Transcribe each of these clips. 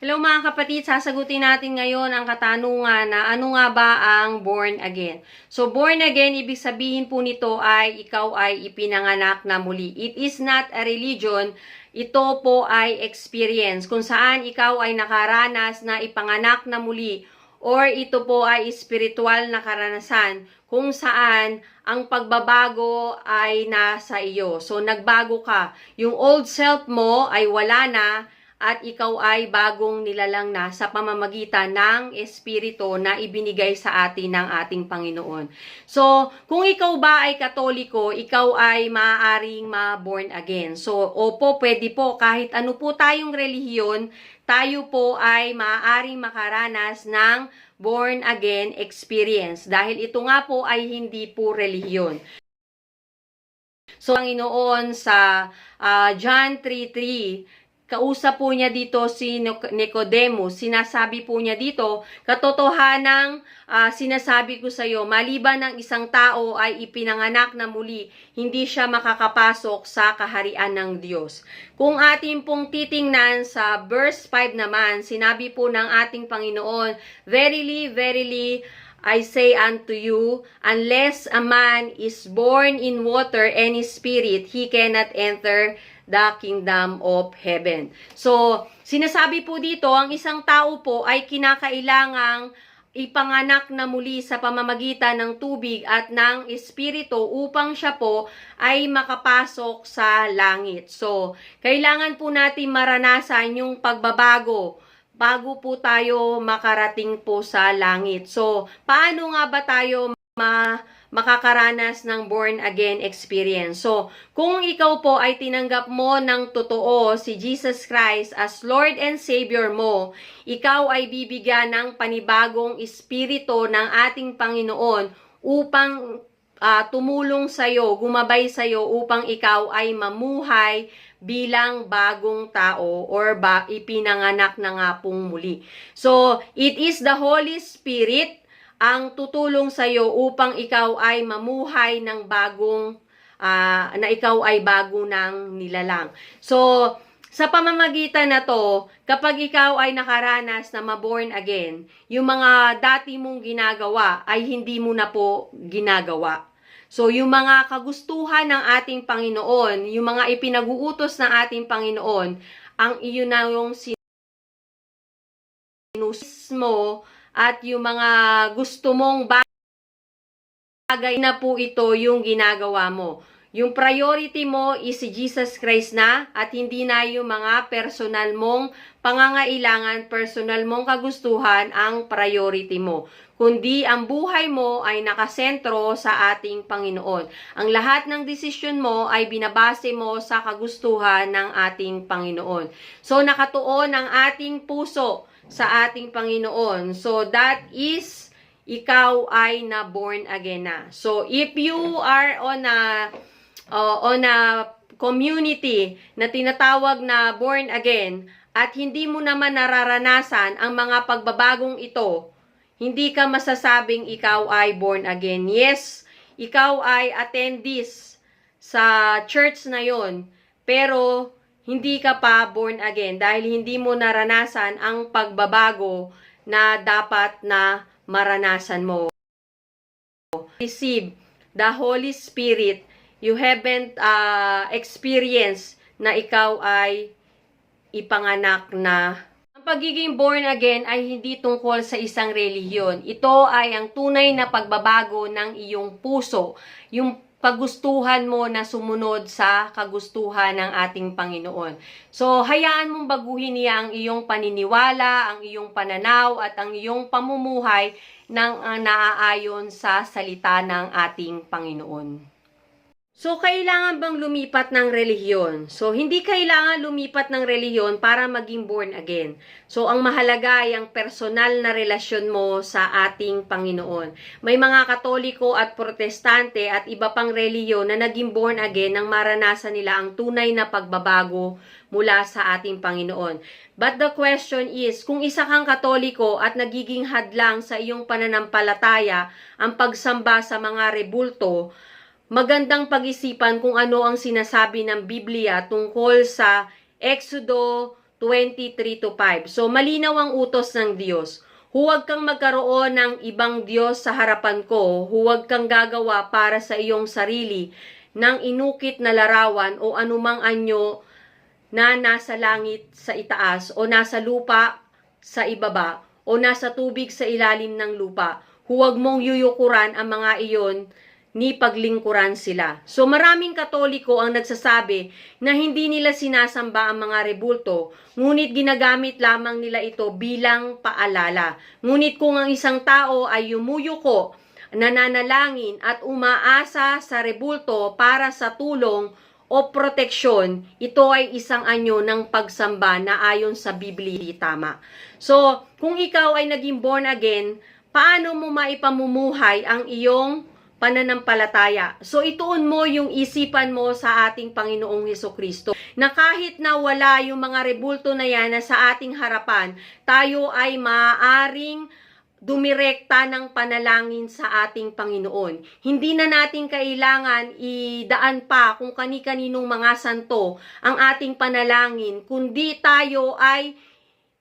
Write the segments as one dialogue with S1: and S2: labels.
S1: Hello mga kapatid, sasagutin natin ngayon ang katanungan na ano nga ba ang born again. So born again, ibig sabihin po nito ay ikaw ay ipinanganak na muli. It is not a religion, ito po ay experience kung saan ikaw ay nakaranas na ipanganak na muli or ito po ay spiritual na karanasan kung saan ang pagbabago ay nasa iyo. So nagbago ka. Yung old self mo ay wala na at ikaw ay bagong nilalang na sa pamamagitan ng Espiritu na ibinigay sa atin ng ating Panginoon. So, kung ikaw ba ay katoliko, ikaw ay maaaring ma-born again. So, opo, pwede po, kahit ano po tayong relihiyon, tayo po ay maaaring makaranas ng born again experience. Dahil ito nga po ay hindi po relihiyon. So, ang inoon sa ah, John 3.3, kausap po niya dito si Nic- Nicodemus. Sinasabi po niya dito, katotohanang ah, sinasabi ko sa iyo, maliban ng isang tao ay ipinanganak na muli, hindi siya makakapasok sa kaharian ng Diyos. Kung ating pong titingnan sa verse 5 naman, sinabi po ng ating Panginoon, Verily, verily, I say unto you, unless a man is born in water and in spirit, he cannot enter the kingdom of heaven. So, sinasabi po dito, ang isang tao po ay kinakailangang ipanganak na muli sa pamamagitan ng tubig at ng espiritu upang siya po ay makapasok sa langit. So, kailangan po natin maranasan yung pagbabago bago po tayo makarating po sa langit. So, paano nga ba tayo ma makakaranas ng born again experience. So, kung ikaw po ay tinanggap mo ng totoo si Jesus Christ as Lord and Savior mo, ikaw ay bibigyan ng panibagong espiritu ng ating Panginoon upang ah, tumulong sa iyo, gumabay sa iyo upang ikaw ay mamuhay bilang bagong tao or ba ipinanganak na nga pong muli. So, it is the Holy Spirit ang tutulong sa iyo upang ikaw ay mamuhay ng bagong ah, na ikaw ay bago ng nilalang. So, sa pamamagitan na to, kapag ikaw ay nakaranas na maborn again, yung mga dati mong ginagawa ay hindi mo na po ginagawa. So, yung mga kagustuhan ng ating Panginoon, yung mga ipinag-uutos ng ating Panginoon, ang iyon na yung sinusis mo at yung mga gusto mong bagay na po ito yung ginagawa mo. Yung priority mo is si Jesus Christ na at hindi na yung mga personal mong pangangailangan, personal mong kagustuhan ang priority mo. Kundi ang buhay mo ay nakasentro sa ating Panginoon. Ang lahat ng desisyon mo ay binabase mo sa kagustuhan ng ating Panginoon. So nakatuon ang ating puso sa ating Panginoon. So that is ikaw ay na born again na. So if you are on a uh, on a community na tinatawag na born again at hindi mo naman nararanasan ang mga pagbabagong ito, hindi ka masasabing ikaw ay born again. Yes, ikaw ay attendees sa church na yon, pero hindi ka pa born again dahil hindi mo naranasan ang pagbabago na dapat na maranasan mo. Receive the Holy Spirit. You haven't uh, experienced na ikaw ay ipanganak na ang pagiging born again ay hindi tungkol sa isang relihiyon. Ito ay ang tunay na pagbabago ng iyong puso. Yung kagustuhan mo na sumunod sa kagustuhan ng ating Panginoon. So, hayaan mong baguhin niya ang iyong paniniwala, ang iyong pananaw, at ang iyong pamumuhay ng uh, naaayon sa salita ng ating Panginoon. So, kailangan bang lumipat ng relihiyon? So, hindi kailangan lumipat ng relihiyon para maging born again. So, ang mahalaga ay ang personal na relasyon mo sa ating Panginoon. May mga katoliko at protestante at iba pang relihiyon na naging born again nang maranasan nila ang tunay na pagbabago mula sa ating Panginoon. But the question is, kung isa kang katoliko at nagiging hadlang sa iyong pananampalataya ang pagsamba sa mga rebulto, magandang pag-isipan kung ano ang sinasabi ng Biblia tungkol sa Exodo 23 to 5. So, malinaw ang utos ng Diyos. Huwag kang magkaroon ng ibang Diyos sa harapan ko. Huwag kang gagawa para sa iyong sarili ng inukit na larawan o anumang anyo na nasa langit sa itaas o nasa lupa sa ibaba o nasa tubig sa ilalim ng lupa. Huwag mong yuyukuran ang mga iyon ni paglingkuran sila. So maraming katoliko ang nagsasabi na hindi nila sinasamba ang mga rebulto, ngunit ginagamit lamang nila ito bilang paalala. Ngunit kung ang isang tao ay yumuyuko, nananalangin at umaasa sa rebulto para sa tulong o proteksyon, ito ay isang anyo ng pagsamba na ayon sa Biblia tama. So, kung ikaw ay naging born again, paano mo maipamumuhay ang iyong pananampalataya. So ituon mo yung isipan mo sa ating Panginoong Heso Kristo na kahit na wala yung mga rebulto na yan na sa ating harapan, tayo ay maaaring dumirekta ng panalangin sa ating Panginoon. Hindi na natin kailangan idaan pa kung kani-kaninong mga santo ang ating panalangin, kundi tayo ay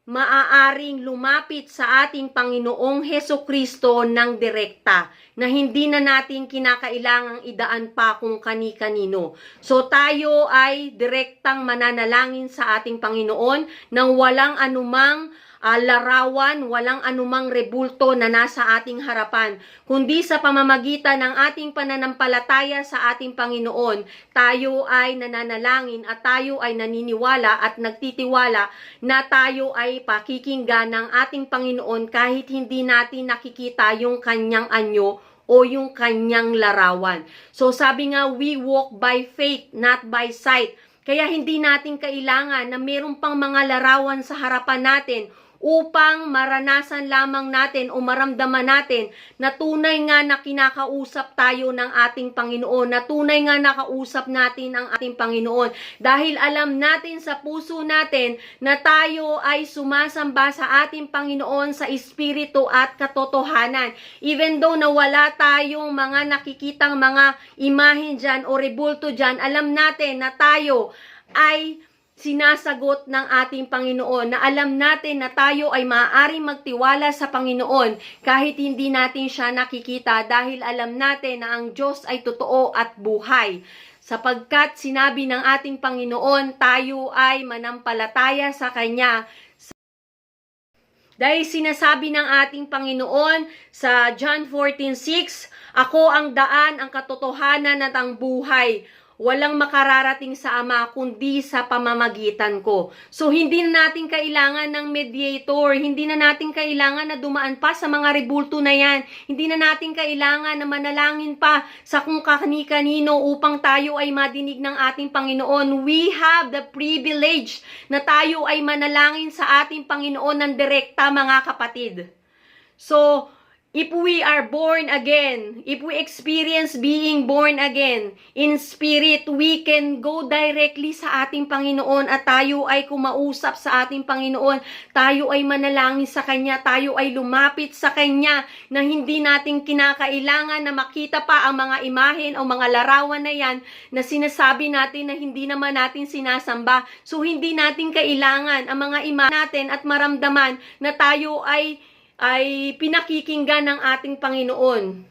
S1: maaaring lumapit sa ating Panginoong Heso Kristo ng direkta na hindi na natin kinakailangang idaan pa kung kani-kanino. So tayo ay direktang mananalangin sa ating Panginoon nang walang anumang ah, larawan, walang anumang rebulto na nasa ating harapan, kundi sa pamamagitan ng ating pananampalataya sa ating Panginoon, tayo ay nananalangin at tayo ay naniniwala at nagtitiwala na tayo ay pakikinggan ng ating Panginoon kahit hindi natin nakikita yung kanyang anyo o yung kanyang larawan. So sabi nga, we walk by faith, not by sight. Kaya hindi natin kailangan na meron pang mga larawan sa harapan natin upang maranasan lamang natin o maramdaman natin na tunay nga na kinakausap tayo ng ating Panginoon, na tunay nga nakausap natin ang ating Panginoon. Dahil alam natin sa puso natin na tayo ay sumasamba sa ating Panginoon sa Espiritu at katotohanan. Even though na wala tayong mga nakikitang mga imahin dyan o rebulto dyan, alam natin na tayo ay sinasagot ng ating Panginoon na alam natin na tayo ay maaaring magtiwala sa Panginoon kahit hindi natin siya nakikita dahil alam natin na ang Diyos ay totoo at buhay. Sapagkat sinabi ng ating Panginoon, tayo ay manampalataya sa Kanya dahil sinasabi ng ating Panginoon sa John 14:6, Ako ang daan, ang katotohanan at ang buhay. Walang makararating sa Ama kundi sa pamamagitan ko. So hindi na natin kailangan ng mediator, hindi na natin kailangan na dumaan pa sa mga rebulto na yan. Hindi na natin kailangan na manalangin pa sa kung kani-kanino upang tayo ay madinig ng ating Panginoon. We have the privilege na tayo ay manalangin sa ating Panginoon ng direkta mga kapatid. So, if we are born again, if we experience being born again in spirit, we can go directly sa ating Panginoon at tayo ay kumausap sa ating Panginoon. Tayo ay manalangin sa Kanya, tayo ay lumapit sa Kanya na hindi natin kinakailangan na makita pa ang mga imahen o mga larawan na yan na sinasabi natin na hindi naman natin sinasamba. So hindi natin kailangan ang mga imahen natin at maramdaman na tayo ay ay pinakikinggan ng ating Panginoon.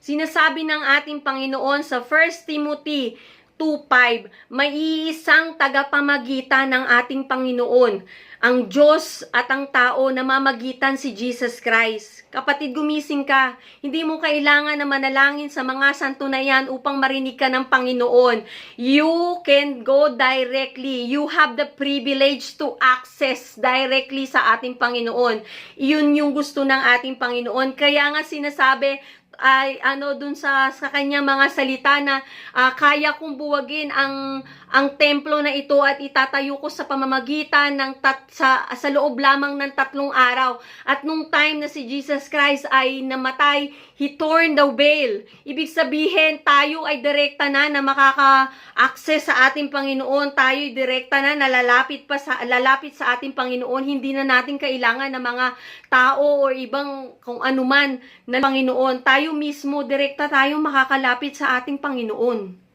S1: Sinasabi ng ating Panginoon sa 1 Timothy 2.5, may iisang tagapamagitan ng ating Panginoon, ang Diyos at ang tao na mamagitan si Jesus Christ. Kapatid, gumising ka. Hindi mo kailangan na manalangin sa mga santo na yan upang marinig ka ng Panginoon. You can go directly. You have the privilege to access directly sa ating Panginoon. Iyon yung gusto ng ating Panginoon. Kaya nga sinasabi, ay ano dun sa sa kanyang mga salita na ah, kaya kong buwagin ang ang templo na ito at itatayo ko sa pamamagitan ng tat, sa sa loob lamang ng tatlong araw. At nung time na si Jesus Christ ay namatay, he torn the veil. Ibig sabihin, tayo ay direkta na na makaka-access sa ating Panginoon. Tayo ay direkta na nalalapit pa sa lalapit sa ating Panginoon. Hindi na natin kailangan ng mga tao o ibang kung anuman na Panginoon. Tayo mismo direkta tayo makakalapit sa ating Panginoon.